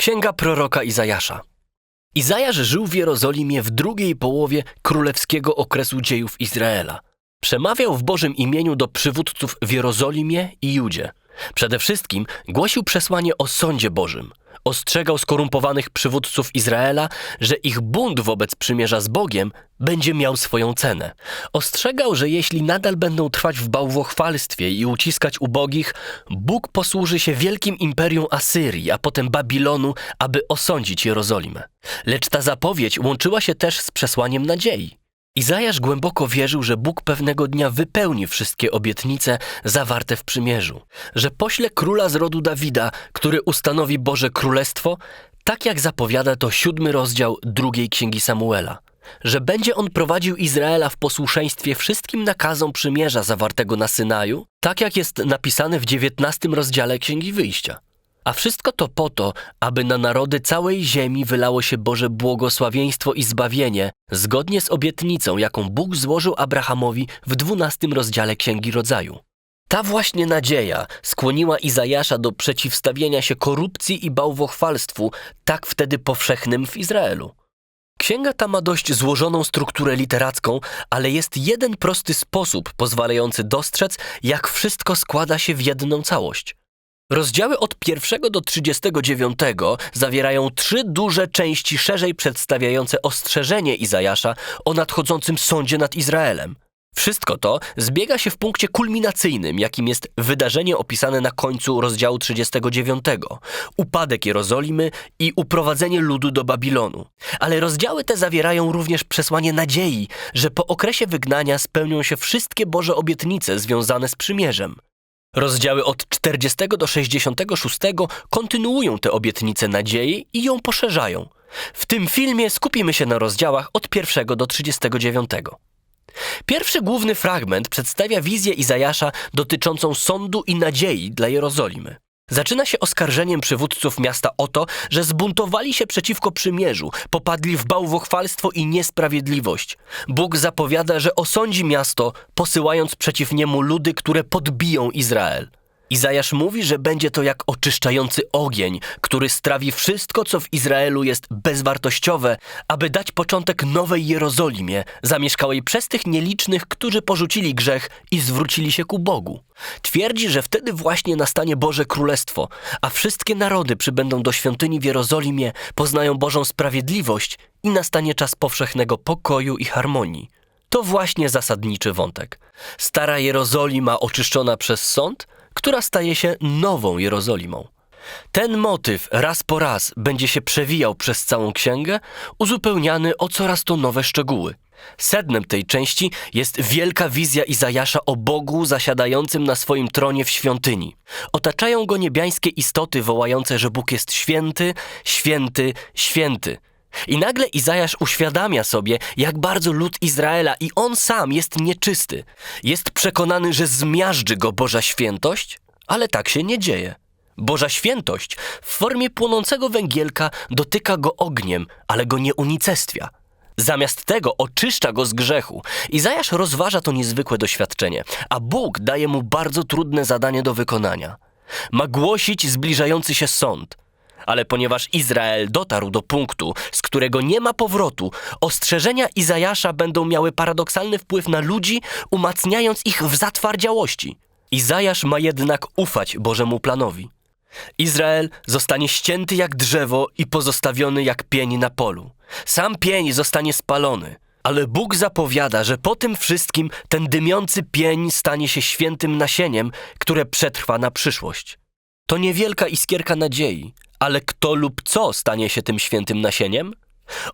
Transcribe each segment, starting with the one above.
Księga proroka Izajasza. Izajasz żył w Jerozolimie w drugiej połowie królewskiego okresu dziejów Izraela. Przemawiał w Bożym imieniu do przywódców w Jerozolimie i Judzie. Przede wszystkim głosił przesłanie o sądzie Bożym. Ostrzegał skorumpowanych przywódców Izraela, że ich bunt wobec przymierza z Bogiem będzie miał swoją cenę. Ostrzegał, że jeśli nadal będą trwać w bałwochwalstwie i uciskać ubogich, Bóg posłuży się wielkim imperium Asyrii, a potem Babilonu, aby osądzić Jerozolimę. Lecz ta zapowiedź łączyła się też z przesłaniem nadziei. Izajasz głęboko wierzył, że Bóg pewnego dnia wypełni wszystkie obietnice zawarte w przymierzu, że pośle króla z rodu Dawida, który ustanowi Boże Królestwo, tak jak zapowiada to siódmy rozdział drugiej księgi Samuela, że będzie on prowadził Izraela w posłuszeństwie wszystkim nakazom przymierza zawartego na Synaju, tak jak jest napisane w dziewiętnastym rozdziale księgi Wyjścia. A wszystko to po to, aby na narody całej ziemi wylało się Boże błogosławieństwo i zbawienie, zgodnie z obietnicą, jaką Bóg złożył Abrahamowi w dwunastym rozdziale Księgi Rodzaju. Ta właśnie nadzieja skłoniła Izajasza do przeciwstawienia się korupcji i bałwochwalstwu, tak wtedy powszechnym w Izraelu. Księga ta ma dość złożoną strukturę literacką, ale jest jeden prosty sposób pozwalający dostrzec, jak wszystko składa się w jedną całość. Rozdziały od 1 do 39 zawierają trzy duże części szerzej przedstawiające ostrzeżenie Izajasza o nadchodzącym sądzie nad Izraelem. Wszystko to zbiega się w punkcie kulminacyjnym, jakim jest wydarzenie opisane na końcu rozdziału 39, upadek Jerozolimy i uprowadzenie ludu do Babilonu. Ale rozdziały te zawierają również przesłanie nadziei, że po okresie wygnania spełnią się wszystkie Boże obietnice związane z przymierzem. Rozdziały od 40 do 66 kontynuują te obietnice nadziei i ją poszerzają. W tym filmie skupimy się na rozdziałach od 1 do 39. Pierwszy główny fragment przedstawia wizję Izajasza dotyczącą sądu i nadziei dla Jerozolimy. Zaczyna się oskarżeniem przywódców miasta o to, że zbuntowali się przeciwko przymierzu, popadli w bałwochwalstwo i niesprawiedliwość. Bóg zapowiada, że osądzi miasto, posyłając przeciw niemu ludy, które podbiją Izrael. Izajasz mówi, że będzie to jak oczyszczający ogień, który strawi wszystko, co w Izraelu jest bezwartościowe, aby dać początek nowej Jerozolimie, zamieszkałej przez tych nielicznych, którzy porzucili grzech i zwrócili się ku Bogu. Twierdzi, że wtedy właśnie nastanie Boże Królestwo, a wszystkie narody przybędą do świątyni w Jerozolimie, poznają Bożą sprawiedliwość i nastanie czas powszechnego pokoju i harmonii. To właśnie zasadniczy wątek. Stara Jerozolima oczyszczona przez sąd – która staje się nową Jerozolimą. Ten motyw raz po raz będzie się przewijał przez całą księgę, uzupełniany o coraz to nowe szczegóły. Sednem tej części jest wielka wizja Izajasza o Bogu zasiadającym na swoim tronie w świątyni. Otaczają go niebiańskie istoty wołające, że Bóg jest święty, święty, święty. I nagle Izajasz uświadamia sobie, jak bardzo lud Izraela i on sam jest nieczysty. Jest przekonany, że zmiażdży go Boża świętość, ale tak się nie dzieje. Boża świętość w formie płonącego węgielka dotyka go ogniem, ale go nie unicestwia. Zamiast tego oczyszcza go z grzechu. Izajasz rozważa to niezwykłe doświadczenie, a Bóg daje mu bardzo trudne zadanie do wykonania. Ma głosić zbliżający się sąd – ale ponieważ Izrael dotarł do punktu, z którego nie ma powrotu, ostrzeżenia Izajasza będą miały paradoksalny wpływ na ludzi, umacniając ich w zatwardziałości. Izajasz ma jednak ufać Bożemu planowi. Izrael zostanie ścięty jak drzewo i pozostawiony jak pień na polu. Sam pień zostanie spalony. Ale Bóg zapowiada, że po tym wszystkim ten dymiący pień stanie się świętym nasieniem, które przetrwa na przyszłość. To niewielka iskierka nadziei, ale kto lub co stanie się tym świętym nasieniem?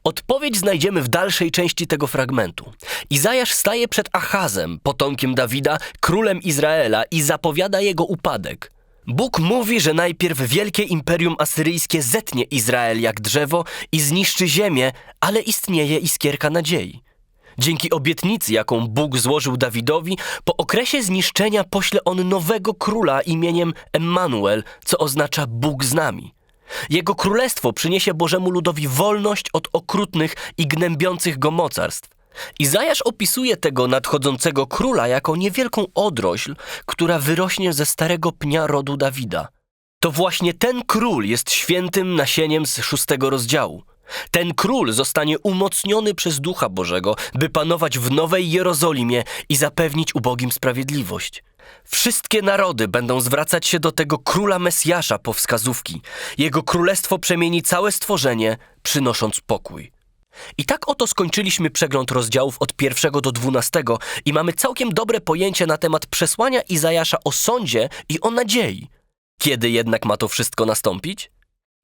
Odpowiedź znajdziemy w dalszej części tego fragmentu. Izajasz staje przed Achazem, potomkiem Dawida, królem Izraela i zapowiada jego upadek. Bóg mówi, że najpierw wielkie imperium asyryjskie zetnie Izrael jak drzewo i zniszczy ziemię, ale istnieje iskierka nadziei. Dzięki obietnicy, jaką Bóg złożył Dawidowi, po okresie zniszczenia pośle on nowego króla imieniem Emmanuel, co oznacza Bóg z nami. Jego królestwo przyniesie Bożemu ludowi wolność od okrutnych i gnębiących go mocarstw. Izajasz opisuje tego nadchodzącego króla jako niewielką odrośl, która wyrośnie ze starego pnia rodu Dawida. To właśnie ten król jest świętym nasieniem z szóstego rozdziału. Ten król zostanie umocniony przez Ducha Bożego, by panować w Nowej Jerozolimie i zapewnić ubogim sprawiedliwość. Wszystkie narody będą zwracać się do tego króla Mesjasza po wskazówki. Jego królestwo przemieni całe stworzenie, przynosząc pokój. I tak oto skończyliśmy przegląd rozdziałów od pierwszego do dwunastego i mamy całkiem dobre pojęcie na temat przesłania Izajasza o sądzie i o nadziei. Kiedy jednak ma to wszystko nastąpić?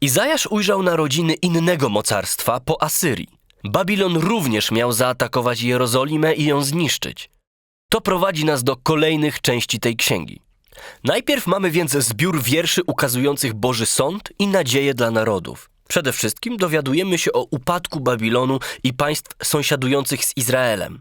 Izajasz ujrzał narodziny innego mocarstwa po Asyrii. Babilon również miał zaatakować Jerozolimę i ją zniszczyć. To prowadzi nas do kolejnych części tej księgi. Najpierw mamy więc zbiór wierszy ukazujących Boży Sąd i nadzieję dla narodów. Przede wszystkim dowiadujemy się o upadku Babilonu i państw sąsiadujących z Izraelem.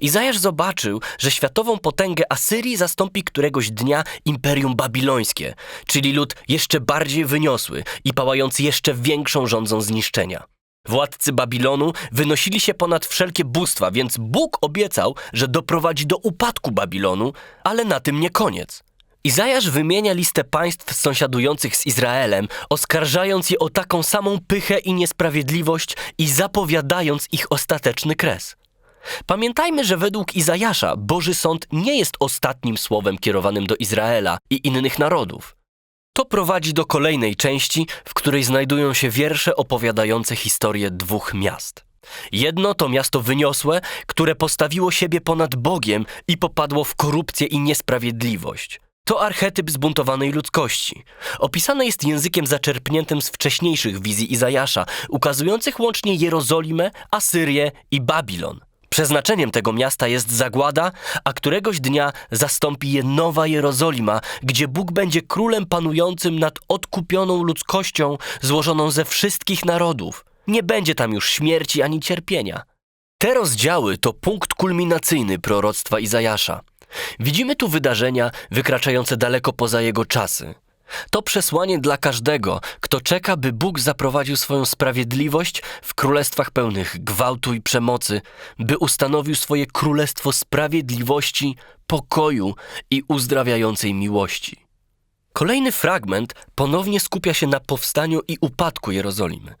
Izajasz zobaczył, że światową potęgę Asyrii zastąpi któregoś dnia Imperium Babilońskie, czyli lud jeszcze bardziej wyniosły i pałający jeszcze większą rządzą zniszczenia. Władcy Babilonu wynosili się ponad wszelkie bóstwa, więc Bóg obiecał, że doprowadzi do upadku Babilonu, ale na tym nie koniec. Izajasz wymienia listę państw sąsiadujących z Izraelem, oskarżając je o taką samą pychę i niesprawiedliwość i zapowiadając ich ostateczny kres. Pamiętajmy, że według Izajasza Boży Sąd nie jest ostatnim słowem kierowanym do Izraela i innych narodów. To prowadzi do kolejnej części, w której znajdują się wiersze opowiadające historię dwóch miast. Jedno to miasto wyniosłe, które postawiło siebie ponad Bogiem i popadło w korupcję i niesprawiedliwość. To archetyp zbuntowanej ludzkości. Opisane jest językiem zaczerpniętym z wcześniejszych wizji Izajasza, ukazujących łącznie Jerozolimę, Asyrię i Babilon. Przeznaczeniem tego miasta jest zagłada, a któregoś dnia zastąpi je nowa Jerozolima, gdzie Bóg będzie królem panującym nad odkupioną ludzkością złożoną ze wszystkich narodów. Nie będzie tam już śmierci ani cierpienia. Te rozdziały to punkt kulminacyjny proroctwa Izajasza. Widzimy tu wydarzenia wykraczające daleko poza jego czasy. To przesłanie dla każdego, kto czeka, by Bóg zaprowadził swoją sprawiedliwość w królestwach pełnych gwałtu i przemocy, by ustanowił swoje królestwo sprawiedliwości, pokoju i uzdrawiającej miłości. Kolejny fragment ponownie skupia się na powstaniu i upadku Jerozolimy.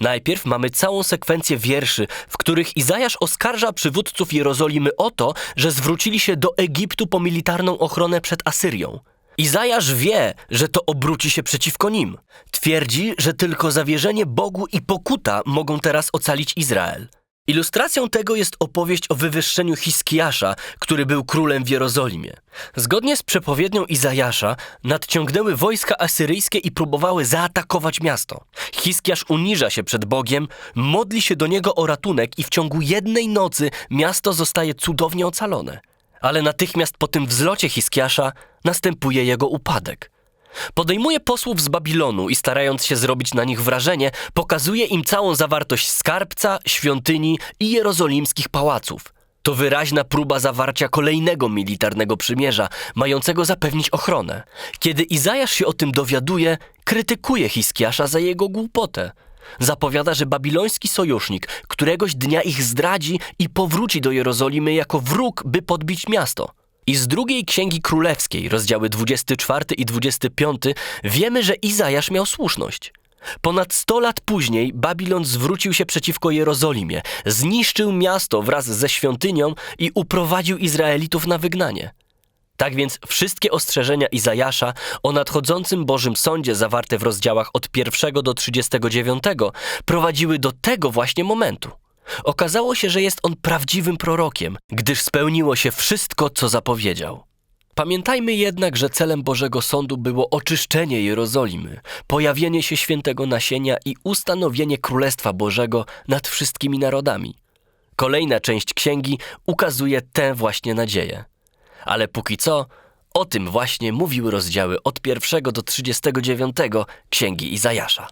Najpierw mamy całą sekwencję wierszy, w których Izajasz oskarża przywódców Jerozolimy o to, że zwrócili się do Egiptu po militarną ochronę przed Asyrią. Izajasz wie, że to obróci się przeciwko nim. Twierdzi, że tylko zawierzenie Bogu i pokuta mogą teraz ocalić Izrael. Ilustracją tego jest opowieść o wywyższeniu Hiskiasza, który był królem w Jerozolimie. Zgodnie z przepowiednią Izajasza, nadciągnęły wojska asyryjskie i próbowały zaatakować miasto. Hiskiasz uniża się przed Bogiem, modli się do niego o ratunek i w ciągu jednej nocy miasto zostaje cudownie ocalone. Ale natychmiast po tym wzlocie Hiskiasza następuje jego upadek. Podejmuje posłów z Babilonu i starając się zrobić na nich wrażenie, pokazuje im całą zawartość skarbca, świątyni i jerozolimskich pałaców. To wyraźna próba zawarcia kolejnego militarnego przymierza, mającego zapewnić ochronę. Kiedy Izajasz się o tym dowiaduje, krytykuje Hiskiasza za jego głupotę. Zapowiada, że babiloński sojusznik któregoś dnia ich zdradzi i powróci do Jerozolimy jako wróg, by podbić miasto. I z drugiej księgi królewskiej, rozdziały 24 i 25, wiemy, że Izajasz miał słuszność. Ponad 100 lat później Babilon zwrócił się przeciwko Jerozolimie, zniszczył miasto wraz ze świątynią i uprowadził Izraelitów na wygnanie. Tak więc wszystkie ostrzeżenia Izajasza o nadchodzącym Bożym Sądzie zawarte w rozdziałach od 1 do 39 prowadziły do tego właśnie momentu. Okazało się, że jest on prawdziwym prorokiem, gdyż spełniło się wszystko, co zapowiedział. Pamiętajmy jednak, że celem Bożego Sądu było oczyszczenie Jerozolimy, pojawienie się świętego nasienia i ustanowienie Królestwa Bożego nad wszystkimi narodami. Kolejna część księgi ukazuje tę właśnie nadzieję. Ale póki co, o tym właśnie mówiły rozdziały od pierwszego do 39 księgi Izajasza.